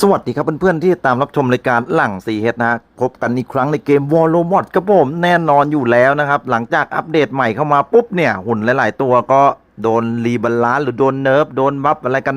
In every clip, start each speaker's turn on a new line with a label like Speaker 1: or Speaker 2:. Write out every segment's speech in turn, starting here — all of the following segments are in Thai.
Speaker 1: สวัสดีครับเพื่อนๆที่ตามรับชมรายการหลังสีเฮดนะพบกันอีกครั้งในเกมวอลโลมอดครับผมแน่นอนอยู่แล้วนะครับ หลังจากอัปเดตใหม่เข้ามาปุ๊บเนี่ย หุ่นหลาย ๆ ตัวก็โดนรีบาลานซ์หรือโดนเนิร์ฟโดนบัฟอะไรกัน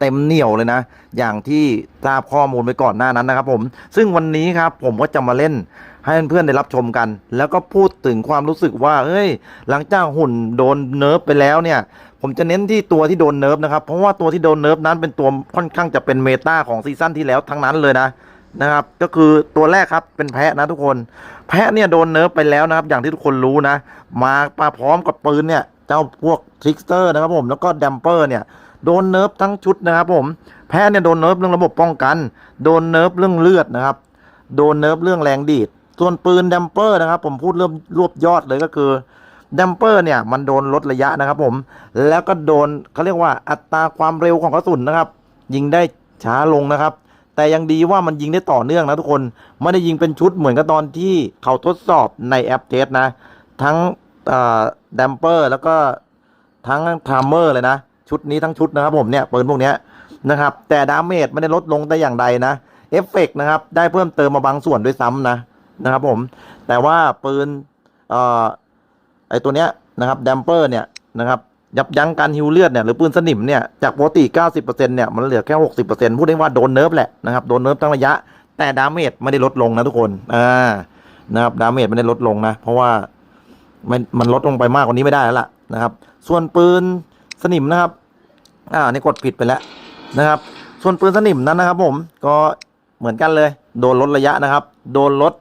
Speaker 1: เต็มเหนียวเลยนะ อย่างที่ทราบข้อมูลไปก่อนหน้านั้นนะครับผม ซึ่งวันนี้ครับผมก็จะมาเล่นให้เพื่อนๆได้รับชมกัน แล้วก็พูดถึงความรู้สึกว่าเฮ้ย หลังจากหุ่นโดนเนิร์ฟไปแล้วเนี่ย ผมจะเน้นที่ตัวที่โดนเนิร์ฟนะครับ เพราะว่าตัวที่โดนเนิร์ฟนั้นเป็นตัวค่อนข้างจะเป็นเมตาของซีซั่นที่แล้วทั้งนั้นเลยนะนะครับ ก็คือตัวแรกครับเป็นแพะนะทุกคน แพะเนี่ยโดนเนิร์ฟไปแล้วนะครับ อย่างที่ทุกคนรู้นะ มาปาพร้อมกับปืนเนี่ยเจ้าพวกทริกสเตอร์นะครับผมแล้วก็ดัมเปอร์เนี่ยโดนเนิร์ฟทั้งชุดนะครับผมแพ้เนี่ยโดนเนิร์ฟเรื่องระบบป้องกัน โดนเนิร์ฟเรื่องเลือดนะครับ โดนเนิร์ฟเรื่องแรงดีดส่วนปืนดัมเปอร์นะครับ ผมพูดเริ่มรวบยอดเลยก็คือ ดัมเปอร์เนี่ยมันโดนลดระยะนะครับผม แล้วก็โดนเขาเรียกว่าอัตราความเร็วของกระสุนนะครับ ยิงได้ช้าลงนะครับ แต่ยังดีว่ามันยิงได้ต่อเนื่องนะทุกคน ไม่ได้ยิงเป็นชุดเหมือนกับตอนที่เขาทดสอบในแอปเทสนะ ทั้งดัมเปอร์แล้วก็ทั้งทามเมอร์เลยนะ ชุดนี้ทั้งชุดนะครับผมเนี่ยปืนพวกนี้นะครับ แต่ดาเมจไม่ได้ลดลงแต่อย่างใดนะเอฟเฟกต์นะครับ ได้เพิ่มเติมมาบางส่วนด้วยซ้ำนะนะครับผม แต่ว่าปืนเอ่อ ไอตัวเนี้ยนะครับดัมเปอร์เนี่ยนะครับยับยั้งการฮิวเลือดเนี่ยหรือปืนสนิมเนี่ยจากปกติ 90%เนี่ยมันเหลือแค่ 60%พูดได้ว่าโดนเนิร์ฟแหละนะครับโดนเนิร์ฟทั้งระยะ แต่ดาเมจไม่ได้ลดลงนะทุกคนอ่านะครับดาเมจไม่ได้ลดลงนะ เพราะว่ามันมันลดลงไปมากกว่านี้ไม่ได้แล้วล่ะนะครับ ส่วนปืนสนิมนะครับ อ่านี่กดผิดไปแล้วนะครับ ส่วนปืนสนิมนั้นนะครับ ผมก็เหมือนกันเลย โดนลดระยะนะครับ โดนลด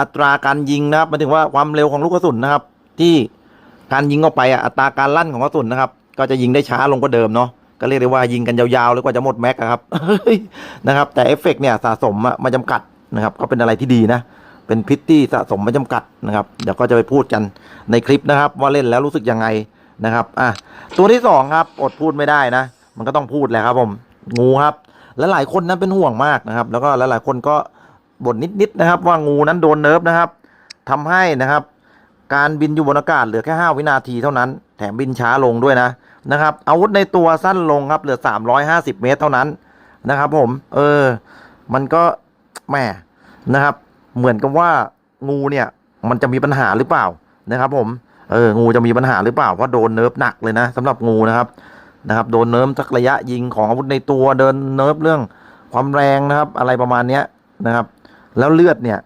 Speaker 1: อัตราการยิงนะครับหมายถึงว่าความเร็วของลูกกระสุนนะครับ ที่การยิงออกไปอะอัตราการลั่นของกระสุนนะครับ ก็จะยิงได้ช้าลงกว่าเดิมเนาะก็เรียกได้ว่ายิงกันยาวๆเลยกว่าจะหมดแม็กอะครับนะครับ แต่เอฟเฟกต์เนี่ยสะสมมาจำกัดนะครับ ก็เป็นอะไรที่ดีนะ เป็นพิษที่สะสมมาจำกัดนะครับ เดี๋ยวก็จะไปพูดกันในคลิปนะครับ ว่าเล่นแล้วรู้สึกยังไงนะครับอะตัวที่สองครับอดพูดไม่ได้นะ มันก็ต้องพูดแหละครับผมงูครับ และหลายคนนั้นเป็นห่วงมากนะครับ แล้วก็หลายๆคนก็บ่นนิดๆนะครับ ว่างูนั้นโดนเนิร์ฟนะครับทำให้นะครับ การบินอยู่บนอากาศเหลือแค่ 5 วินาทีเท่านั้น แถมบินช้าลงด้วยนะนะครับ อาวุธในตัวสั้นลงครับเหลือ 350 เมตรเท่านั้นนะครับผม เออ มันก็แหมนะครับ เหมือนกับว่างูเนี่ย มันจะมีปัญหาหรือเปล่านะครับ ผม เออ งูจะมีปัญหาหรือเปล่า เพราะโดนเนิร์ฟหนักเลยนะสำหรับงูนะครับ นะครับ โดนเนิร์ฟสักระยะยิงของอาวุธในตัว เดินเนิร์ฟเรื่องความแรงนะครับ อะไรประมาณเนี้ยนะครับ แล้วเลือดเนี่ย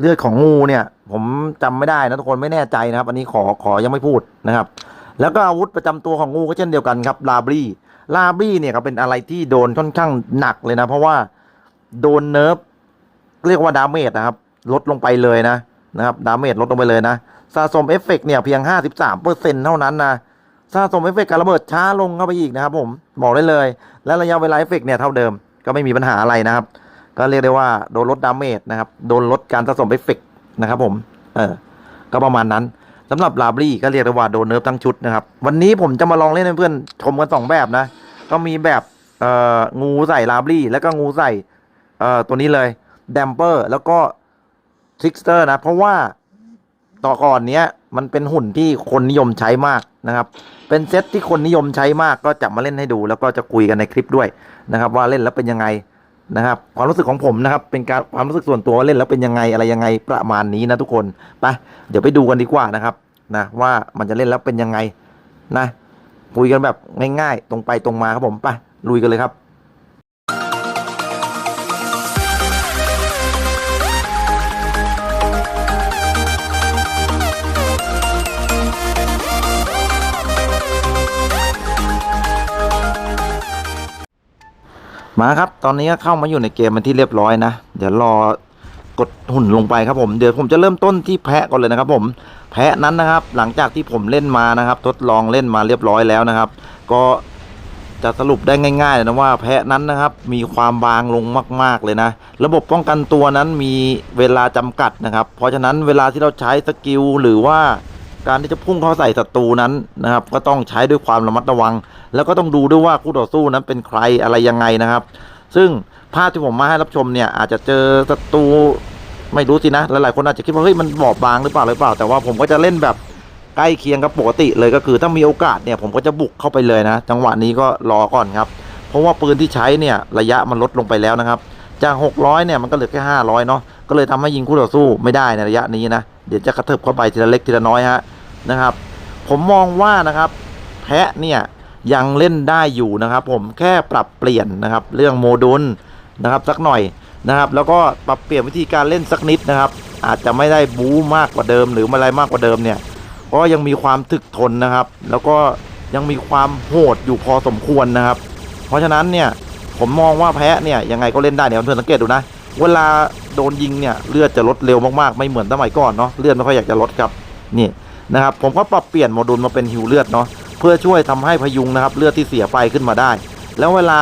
Speaker 1: เลือดของงูเนี่ย ผมจำไม่ได้นะทุกคนไม่แน่ใจนะครับ อันนี้ขอขอยังไม่พูดนะครับ แล้วก็อาวุธประจำตัวของงูก็เช่นเดียวกันครับลาบรีลาบรีเนี่ยก็เป็นอะไรที่โดนค่อนข้างหนักเลยนะ เพราะว่าโดนเนิร์ฟเรียกว่าดาเมจนะครับ ลดลงไปเลยนะนะครับดาเมจลดลงไปเลยนะสะสมเอฟเฟกต์เนี่ยเพียง 53เปอร์เซ็นเท่านั้นนะสะสมเอฟเฟกต์การระเบิดช้าลงเข้าไปอีกนะครับ ผมบอกได้เลย และระยะเวลาเอฟเฟกต์เนี่ยเท่าเดิมก็ไม่มีปัญหาอะไรนะครับ ก็เรียกได้ว่าโดนลดดาเมจนะครับ โดนลดการสะสมเอฟเฟกต์ นะครับผม เออ ก็ประมาณนั้นสำหรับลาบรี่ก็เรียกได้ว่าโดนเนิร์ฟทั้งชุดนะครับ วันนี้ผมจะมาลองเล่นเพื่อนชมกันสองแบบนะ ก็มีแบบเอ่องูใส่ลาบรี่ แล้วก็งูใส่เอ่อตัวนี้เลยแดมเปอร์แล้วก็ทริกสเตอร์นะ เพราะว่าต่อก่อนเนี้ยมันเป็นหุ่นที่คนนิยมใช้มากนะครับ เป็นเซตที่คนนิยมใช้มากก็จะมาเล่นให้ดู แล้วก็จะคุยกันในคลิปด้วยนะครับ ว่าเล่นแล้วเป็นยังไง นะครับ ความรู้สึกของผมนะครับ เป็นการความรู้สึกส่วนตัวว่าเล่นแล้วเป็นยังไงอะไรยังไงประมาณนี้นะทุกคนไปเดี๋ยวไปดูกันดีกว่านะครับนะว่ามันจะเล่นแล้วเป็นยังไงนะคุยกันแบบง่ายๆ ตรงไปตรงมาครับผมไปลุยกันเลยครับ มาครับตอนนี้ก็เข้ามาอยู่ในเกมเป็นที่เรียบร้อยนะ เดี๋ยวรอกดหุ่นลงไปครับผมเดี๋ยวผมจะเริ่มต้นที่แพะก่อนเลยนะครับ ผมแพะนั้นนะครับ หลังจากที่ผมเล่นมานะครับ ทดลองเล่นมาเรียบร้อยแล้วนะครับ ก็จะสรุปได้ง่ายๆนะว่าแพะนั้นนะครับ มีความบางลงมาก ๆเลยนะ ระบบป้องกันตัวนั้นมีเวลาจำกัดนะครับ เพราะฉะนั้นเวลาที่เราใช้สกิลหรือว่า การที่จะพุ่งเข้าใส่ศัตรูนั้นนะครับ ก็ต้องใช้ด้วยความระมัดระวัง แล้วก็ต้องดูด้วยว่าคู่ต่อสู้นั้นเป็นใครอะไรยังไงนะครับ ซึ่งภาพที่ผมมาให้รับชมเนี่ยอาจจะเจอศัตรูไม่รู้สินะหลายๆคนอาจจะคิดว่าเฮ้ยมันบอบบางหรือเปล่าหรือเปล่า แต่ว่าผมก็จะเล่นแบบใกล้เคียงกับปกติเลยก็คือถ้ามีโอกาสเนี่ยผมก็จะบุกเข้าไปเลยนะ จังหวะนี้ก็รอก่อนครับ เพเพราะว่าปืนที่ใช้เนี่ยระยะมันลดลงไปแล้วนะครับ จาก 600 เนี่ย มันก็เหลือแค่ 500 เนาะก็เลยทำให้ยิงคู่ต่อสู้ไม่ได้ในระยะนี้นะ เดี๋ยวจะกระเถิบเข้าไปทีละเล็กทีละน้อยฮะนะครับ ผมมองว่านะครับแพะเนี่ยยังเล่นได้อยู่นะครับ ผมแค่ปรับเปลี่ยนนะครับ เรื่องโมดูลนะครับสักหน่อยนะครับ แล้วก็ปรับเปลี่ยนวิธีการเล่นสักนิดนะครับ อาจจะไม่ได้บู๊มากกว่าเดิม หรืออะไรมากกว่าเดิมเนี่ยก็ยังมีความถึกทนนะครับ แล้วก็ยังมีความโหดอยู่พอสมควรนะครับ เพราะฉะนั้นเนี่ย ผมมองว่าแพ้เนี่ยยังไงก็เล่นได้เนี่ยเพื่อนสังเกตดูนะ เวลาโดนยิงเนี่ยเลือดจะลดเร็วมากๆ ไม่เหมือนสมัยก่อนเนาะเลือดไม่ค่อยอยากจะลดครับนี่นะครับผมก็ปรับเปลี่ยนโมดูลมาเป็นฮิวเลือดเนาะเพื่อช่วยทำให้พยุงนะครับเลือดที่เสียไปขึ้นมาได้ แล้วเวลา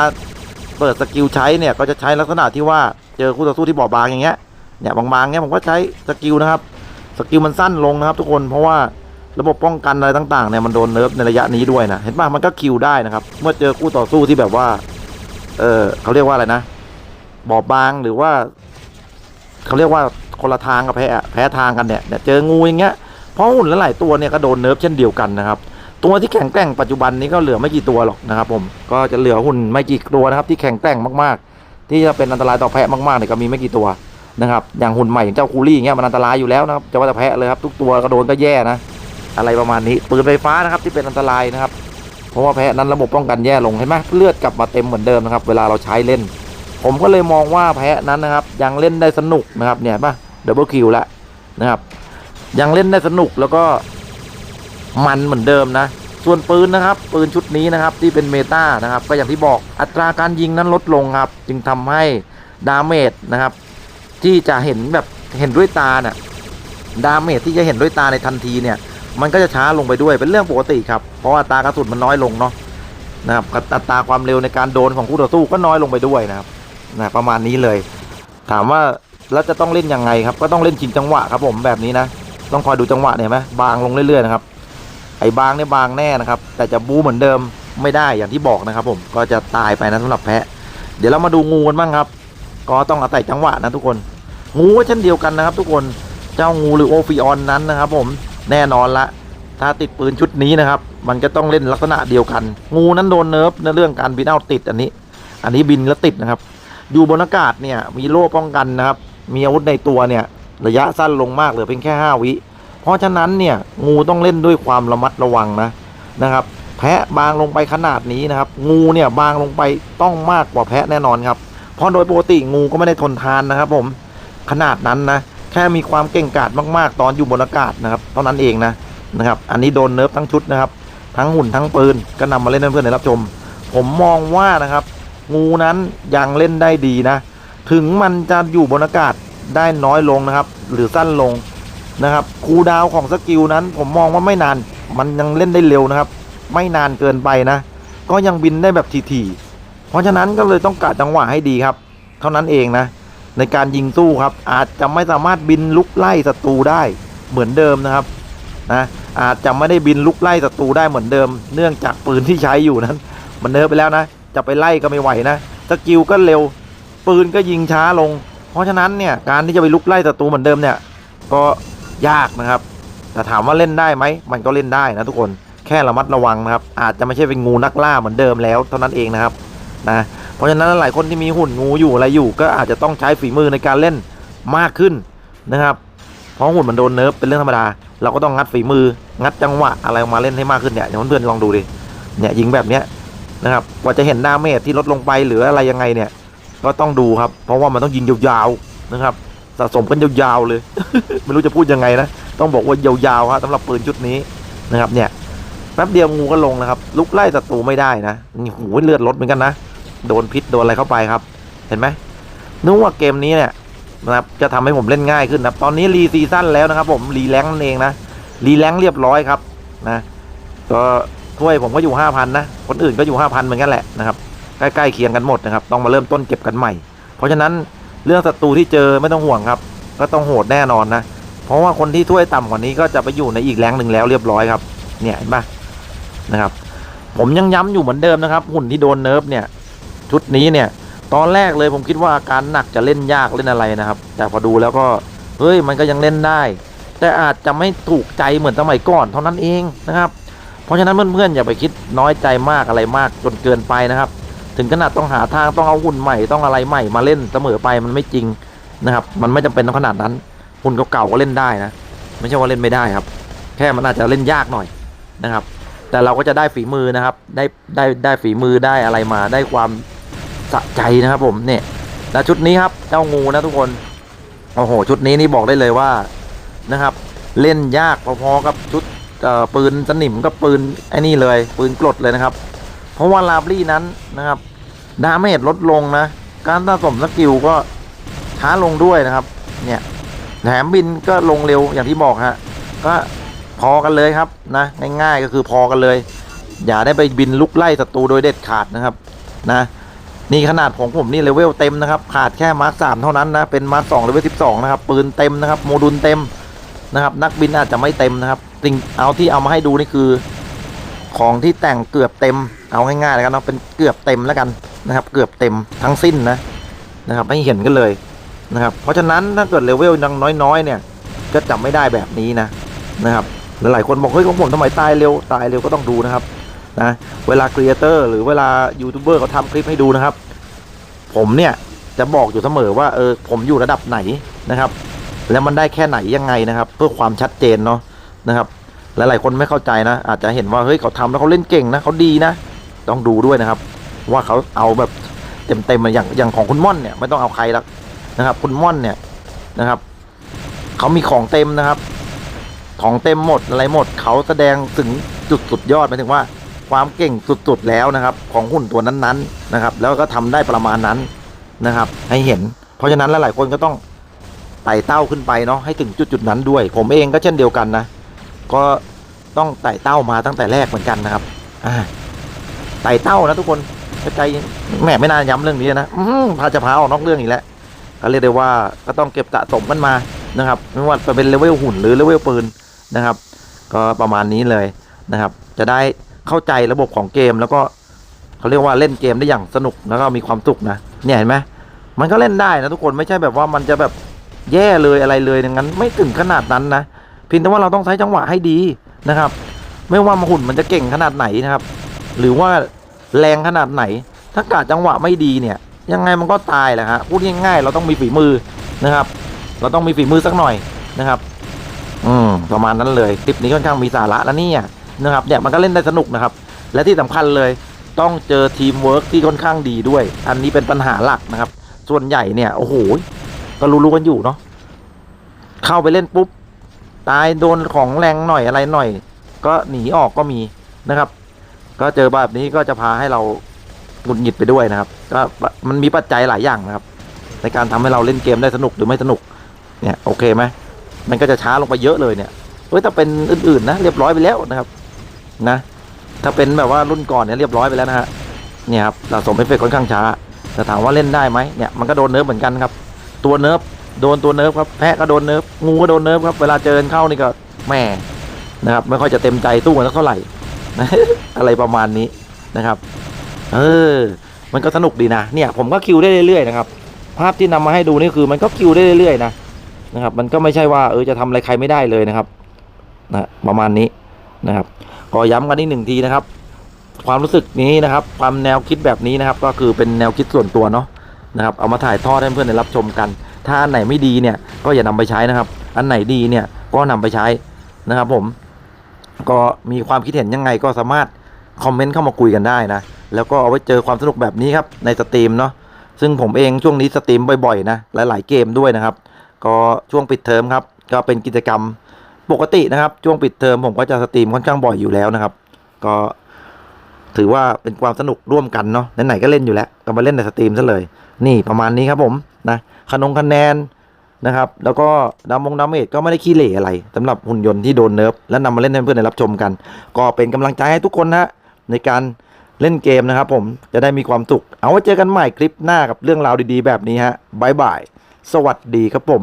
Speaker 1: เปิดสกิลใช้เนี่ยก็จะใช้ลักษณะที่ว่าเจอคู่ต่อสู้ที่บอบบางอย่างเงี้ยเนี่ยบางๆเงี้ยผมก็ใช้สกิลนะครับสกิลมันสั้นลงนะครับ ทุกคนเพราะว่าระบบป้องกันอะไรต่างๆเนี่ยมันโดนเนิร์ฟในระยะนี้ด้วยนะเห็นป่ะมันก็คิวได้นะครับ เมื่อเจอคู่ต่อสู้ที่แบบว่า เออเขาเรียกว่าอะไรนะบอบบางหรือว่าเขาเรียกว่าคนละทางกับแพ้อะแพ้ทางกันเนี่ยเจองูอย่างเงี้ยเพราะหุ่นหลายตัวเนี่ยก็โดนเนิร์ฟเช่นเดียวกันนะครับ ตัวที่แข็งแกร่งปัจจุบันนี้ก็เหลือไม่กี่ตัวหรอกนะครับ ผมก็จะเหลือหุ่นไม่กี่ตัวนะครับ ที่แข็งแกร่งมากๆ ที่จะเป็นอันตรายต่อแพะมากๆเนี่ยก็มีไม่กี่ตัวนะครับ อย่างหุ่นใหม่อย่างเจ้าคูลี่อย่างเงี้ยมันอันตรายอยู่แล้วนะครับจะว่าแต่แพะเลยครับทุกตัวก็โดนก็แย่นะ อะไรประมาณนี้ปืนไฟฟ้านะครับที่เป็นอันตรายนะครับ เพราะว่าแพะนั้นระบบป้องกันแย่ลงเห็นไหมเลือดกลับมาเต็มเหมือนเดิมนะครับ เวลาเราใช้เล่น ผมก็เลยมองว่าแพะนั้นนะครับ ยังเล่นได้สนุกนะครับเนี่ยป่ะดับเบิลคิวแล้วนะครับ ยังเล่นได้สนุกแล้วก็มันเหมือนเดิมนะ ส่วนปืนนะครับ ปืนชุดนี้นะครับที่เป็นเมตานะครับ ก็อย่างที่บอกอัตราการยิงนั้นลดลงครับ จึงทำให้ดาเมจนะครับ ที่จะเห็นแบบเห็นด้วยตาเนี่ยดาเมจที่จะเห็นด้วยตาในทันทีเนี่ย มันก็จะช้าลงไปด้วยเป็นเรื่องปกติครับ เพราะว่าอัตรากระสุนมันน้อยลงเนาะนะครับอัตราความเร็วในการโดนของคู่ต่อสู้ก็น้อยลงไปด้วยนะครับนะประมาณนี้เลย ถามว่าแล้วจะต้องเล่นยังไงครับ ก็ต้องเล่นชิงจังหวะครับ ผมแบบนี้นะต้องคอยดูจังหวะเนี่ยไหมบางลงเรื่อยๆนะครับไอ้บางเนี่ยบางแน่นะครับ แต่จะบูเหมือนเดิมไม่ได้อย่างที่บอกนะครับ ผมก็จะตายไปนะสำหรับแพะ เดี๋ยวเรามาดูงูกันบ้างครับ ก็ต้องอาศัยจังหวะนะทุกคน งูก็เช่นเดียวกันนะครับ ทุกคนเจ้างูหรือโอฟิออนนั้นนะครับ ผม แน่นอนละ ถ้าติดปืนชุดนี้นะครับ มันจะต้องเล่นลักษณะเดียวกัน งูนั้นโดนเนิร์ฟในเรื่องการบินเอาติดอันนี้ อันนี้บินแล้วติดนะครับ อยู่บนอากาศเนี่ยมีโล่ป้องกันนะครับ มีอาวุธในตัวเนี่ยระยะสั้นลงมากเหลือเพียงแค่ 5 วิ เพราะฉะนั้นเนี่ยงูต้องเล่นด้วยความระมัดระวังนะนะครับ แพะบางลงไปขนาดนี้นะครับ งูเนี่ยบางลงไปต้องมากกว่าแพะแน่นอนครับ เพราะโดยปกติงูก็ไม่ได้ทนทานนะครับ ผมขนาดนั้นนะ แค่มีความเก่งกาจมากๆ ตอนอยู่บนอากาศนะครับเท่านั้นเองนะนะครับ อันนี้โดนเนิร์ฟทั้งชุดนะครับ ทั้งหุ่นทั้งปืนก็นำมาเล่นให้เพื่อนได้รับชม ผมมองว่านะครับ งูนั้นยังเล่นได้ดีนะ ถึงมันจะอยู่บนอากาศได้น้อยลงนะครับ หรือสั้นลงนะครับคูดาวของสกิลนั้น ผมมองว่าไม่นาน มันยังเล่นได้เร็วนะครับ ไม่นานเกินไปนะ ก็ยังบินได้แบบถี่ๆเพราะฉะนั้นก็เลยต้องกะจังหวะให้ดีครับ เท่านั้นเองนะ ในการยิงสู้ครับ อาจจะไม่สามารถบินลุกไล่ศัตรูได้เหมือนเดิมนะครับนะอาจจะไม่ได้บินลุกไล่ศัตรูได้เหมือนเดิม เนื่องจากปืนที่ใช้อยู่นั้น มันเนิร์ฟไปแล้วนะ จะไปไล่ก็ไม่ไหวนะสกิลก็เร็ว ปืนก็ยิงช้าลง เพราะฉะนั้นเนี่ยการที่จะไปลุกไล่ศัตรูเหมือนเดิมเนี่ยก็ยากนะครับ แต่ถามว่าเล่นได้ไหมมันก็เล่นได้นะทุกคนแค่ระมัดระวังนะครับ อาจจะไม่ใช่เป็นงูนักล่าเหมือนเดิมแล้วเท่านั้นเองนะครับนะ เพราะฉะนั้นหลายคนที่มีหุ่นงูอยู่อะไรอยู่ก็อาจจะต้องใช้ฝีมือในการเล่นมากขึ้นนะครับ เพราะหุ่นมันโดนเนิร์ฟเป็นเรื่องธรรมดา เราก็ต้องงัดฝีมืองัดจังหวะอะไรออกมาเล่นให้มากขึ้นเนี่ยเดี๋ยวเพื่อนๆลองดูดิเนี่ยยิงแบบเนี้ยนะครับกว่าจะเห็นดาเมจที่ลดลงไปหรืออะไรยังไงเนี่ยก็ต้องดูครับ เพราะว่ามันต้องยิงยาวๆนะครับสะสมกันยาวๆเลย ไม่รู้จะพูดยังไงนะ ต้องบอกว่ายาวๆครับสำหรับปืนชุดนี้นะครับเนี่ยแป๊บเดียวงูก็ลงนะครับลุกไล่ศัตรูไม่ได้นะนี่หูเลือดลดเหมือนกันนะ โดนพิษโดนอะไรเข้าไปครับ เห็นไหมนึกว่าเกมนี้เนี่ยนะครับจะทำให้ผมเล่นง่ายขึ้นนะตอนนี้รีซีซั่นแล้วนะครับ ผมรีแลงนั่นเองนะรีแลงเรียบร้อยครับนะก็ถ้วยผมก็อยู่ห้าพันนะคนอื่นก็อยู่ห้าพันเหมือนกันแหละนะครับใกล้ๆเคียงกันหมดนะครับต้องมาเริ่มต้นเก็บกันใหม่ เพราะฉะนั้นเรื่องศัตรูที่เจอไม่ต้องห่วงครับ ก็ต้องโหดแน่นอนนะเพราะว่าคนที่ถ้วยต่ำกว่านี้ก็จะไปอยู่ในอีกแรงหนึ่งแล้วเรียบร้อยครับ เนี่ยเห็นปะนะครับ ผมยังย้ำอยู่เหมือนเดิมนะครับ หุ่นที่โดนเนิร์ฟเนี่ย ชุดนี้เนี่ย ตอนแรกเลยผมคิดว่าอาการหนักจะเล่นยากเล่นอะไรนะครับ แต่พอดูแล้วก็เฮ้ยมันก็ยังเล่นได้ แต่อาจจะไม่ถูกใจเหมือนสมัยก่อนเท่านั้นเองนะครับ เพราะฉะนั้นเพื่อนๆอย่าไปคิดน้อยใจมากอะไรมากจนเกินไปนะครับ ถึงขนาดต้องหาทางต้องเอาหุ่นใหม่ต้องอะไรใหม่มาเล่นเสมอไปมันไม่จริงนะครับ มันไม่จำเป็นต้องขนาดนั้นหุ่นเก่าๆก็เล่นได้นะ ไม่ใช่ว่าเล่นไม่ได้ครับ แค่มันอาจจะเล่นยากหน่อยนะครับ แต่เราก็จะได้ฝีมือนะครับ ได้ได้ได้ฝีมือได้อะไรมาได้ความ สะใจนะครับผมเนี่ยแล้วชุดนี้ครับเจ้างูนะทุกคนโอ้โหชุดนี้นี่บอกได้เลยว่านะครับ เล่นยากพอๆกับชุดปืนสนิมกับปืนไอ้นี่เลย ปืนกรดเลยนะครับ เพราะว่าลาบลี่นั้นนะครับดาเมจลดลงนะ การสะสมสกิลก็ช้าลงด้วยนะครับ เนี่ยแถมบินก็ลงเร็วอย่างที่บอกฮะก็พอกันเลยครับนะ ง่ายๆก็คือพอกันเลย อย่าได้ไปบินลุกไล่ศัตรูโดยเด็ดขาดนะครับนะ นี่ขนาดของผมนี่เลเวลเต็มนะครับ ขาดแค่มาร์คสามเท่านั้นนะ เป็นมาร์คสองเลเวลสิบสองนะครับ ปืนเต็มนะครับ โมดูลเต็มนะครับ นักบินอาจจะไม่เต็มนะครับสิ่งเอาที่เอามาให้ดูนี่คือ ของที่แต่งเกือบเต็ม เอาง่ายๆแล้วกันเนาะ เป็นเกือบเต็มแล้วกันนะครับ เกือบเต็มทั้งสิ้นนะนะครับ ให้เห็นกันเลยนะครับ เพราะฉะนั้นถ้าเกิดเลเวลยังน้อยๆ เนี่ย ก็จำไม่ได้แบบนี้นะนะครับ หลายๆคนบอกเฮ้ยของผมทำไมตายเร็ว ตายเร็วก็ต้องดูนะครับ นะเวลาครีเอเตอร์หรือเวลายูทูบเบอร์เขาทำคลิปให้ดูนะครับ ผมเนี่ยจะบอกอยู่เสมอว่าเออผมอยู่ระดับไหนนะครับ แล้วมันได้แค่ไหนยังไงนะครับ เพื่อความชัดเจนเนาะนะครับหลายๆคนไม่เข้าใจนะ อาจจะเห็นว่าเฮ้ยเขาทำแล้วเขาเล่นเก่งนะเขาดีนะต้องดูด้วยนะครับ ว่าเขาเอาแบบเต็มๆมาอย่างอย่างของคุณม่อนเนี่ยไม่ต้องเอาใครละนะครับ คุณม่อนเนี่ยนะครับเขามีของเต็มนะครับ ของเต็มหมดอะไรหมดเขาแสดงถึงจุดสุดยอดหมายถึงว่า ความเก่งสุดๆแล้วนะครับ ของหุ่นตัวนั้นๆนะครับ แล้วก็ทำได้ประมาณนั้นนะครับ ให้เห็น เพราะฉะนั้นหลายๆคนก็ต้องไต่เต้าขึ้นไปเนาะให้ถึงจุดๆนั้นด้วย ผมเองก็เช่นเดียวกันนะ ก็ต้องไต่เต้ามาตั้งแต่แรกเหมือนกันนะครับอ่าไต่เต้านะทุกคนเข้าใจแหมไม่น่าย้ำเรื่องนี้นะอืพาจะพาออกนอกเรื่องอีกแล้วก็เรียกได้ว่าก็ต้องเก็บสะสมกันมานะครับ ไม่ว่าจะเป็นเลเวลหุ่นหรือเลเวลปืนนะครับ ก็ประมาณนี้เลยนะครับ จะได้ เข้าใจระบบของเกมแล้วก็เขาเรียกว่าเล่นเกมได้อย่างสนุกแล้วก็มีความสุขนะเนี่ยเห็นไหมมันก็เล่นได้นะทุกคนไม่ใช่แบบว่ามันจะแบบแย่เลยอะไรเลยอย่างนั้น ไม่ถึงขนาดนั้นนะเพียงแต่ว่าเราต้องใช้จังหวะให้ดีนะครับ ไม่ว่ามาหุ่นมันจะเก่งขนาดไหนนะครับ หรือว่าแรงขนาดไหน ถ้ากาดจังหวะไม่ดีเนี่ย ยังไงมันก็ตายแหละฮะพูดง่ายๆ เราต้องมีฝีมือนะครับ เราต้องมีฝีมือสักหน่อยนะครับ อืมประมาณนั้นเลยคลิปนี้ค่อนข้างมีสาระแล้วเนี่ย นะครับเนี่ยมันก็เล่นได้สนุกนะครับ และที่สำคัญเลยต้องเจอทีมเวิร์กที่ค่อนข้างดีด้วย อันนี้เป็นปัญหาหลักนะครับ ส่วนใหญ่เนี่ยโอ้โหก็รู้ๆกันอยู่เนาะเข้าไปเล่นปุ๊บตายโดนของแรงหน่อยอะไรหน่อย ก็หนีออกก็มีนะครับ ก็เจอแบบนี้ก็จะพาให้เราหงุดหงิดไปด้วยนะครับ ก็มันมีปัจจัยหลายอย่างนะครับ ในการทำให้เราเล่นเกมได้สนุกหรือไม่สนุกเนี่ยโอเคไหมมันก็จะช้าลงไปเยอะเลยเนี่ยเฮ้ยถ้าเป็นอื่นๆนะเรียบร้อยไปแล้วนะครับ นะ ถ้าเป็นแบบว่ารุ่นก่อนเนี่ยเรียบร้อยไปแล้วนะฮะเนี่ยครับสะสมเอฟเฟกต์ค่อนข้างช้าแต่ถามว่าเล่นได้ไหมเนี่ยมันก็โดนเนิร์ฟเหมือนกันครับ ตัวเนิร์ฟโดนตัวเนิร์ฟครับแพะก็โดนเนิร์ฟงูก็โดนเนิร์ฟครับเวลาเจอเข้านี่ก็แหม่นะครับไม่ค่อยจะเต็มใจสู้กันเท่าไหร่นะอะไรประมาณนี้นะครับ เออ มันก็สนุกดีนะเนี่ยผมก็คิวได้เรื่อยๆนะครับภาพที่นำมาให้ดูนี่คือมันก็คิวได้เรื่อยๆนะนะครับ มันก็ไม่ใช่ว่าเออจะทำอะไรใครไม่ได้เลยนะครับนะประมาณนี้นะครับ ก็ย้ำกันอีกหนึ่งทีนะครับ ความรู้สึกนี้นะครับ ความแนวคิดแบบนี้นะครับ ก็คือเป็นแนวคิดส่วนตัวเนาะนะครับ เอามาถ่ายทอดให้เพื่อนได้รับชมกัน ถ้าอันไหนไม่ดีเนี่ย ก็อย่านำไปใช้นะครับ อันไหนดีเนี่ยก็นำไปใช้นะครับ ผม ก็มีความคิดเห็นยังไงก็สามารถคอมเมนต์เข้ามาคุยกันได้นะ แล้วก็เอาไว้เจอความสนุกแบบนี้ครับในสตรีมเนาะซึ่งผมเองช่วงนี้สตรีมบ่อยๆนะหลายๆเกมด้วยนะครับ ก็ช่วงปิดเทอมครับ ก็เป็นกิจกรรม ปกตินะครับช่วงปิดเทอมผมก็จะสตรีมค่อนข้างบ่อยอยู่แล้วนะครับ ก็ถือว่าเป็นความสนุกร่วมกันเนาะไหนๆก็เล่นอยู่แล้ว ก็มาเล่นในสตรีมซะเลย นี่ประมาณนี้ครับผมนะขนงคะแนนนะครับ แล้วก็ดามงดาเมจก็ไม่ได้ขี้เหร่อะไรสำหรับหุ่นยนต์ที่โดนเนิร์ฟและนำมาเล่นให้เพื่อนได้รับชมกัน ก็เป็นกำลังใจให้ทุกคนนะในการเล่นเกมนะครับ ผมจะได้มีความสุข เอาไว้เจอกันใหม่คลิปหน้ากับเรื่องราวดีๆ แบบนี้ฮะบายบายสวัสดีครับผม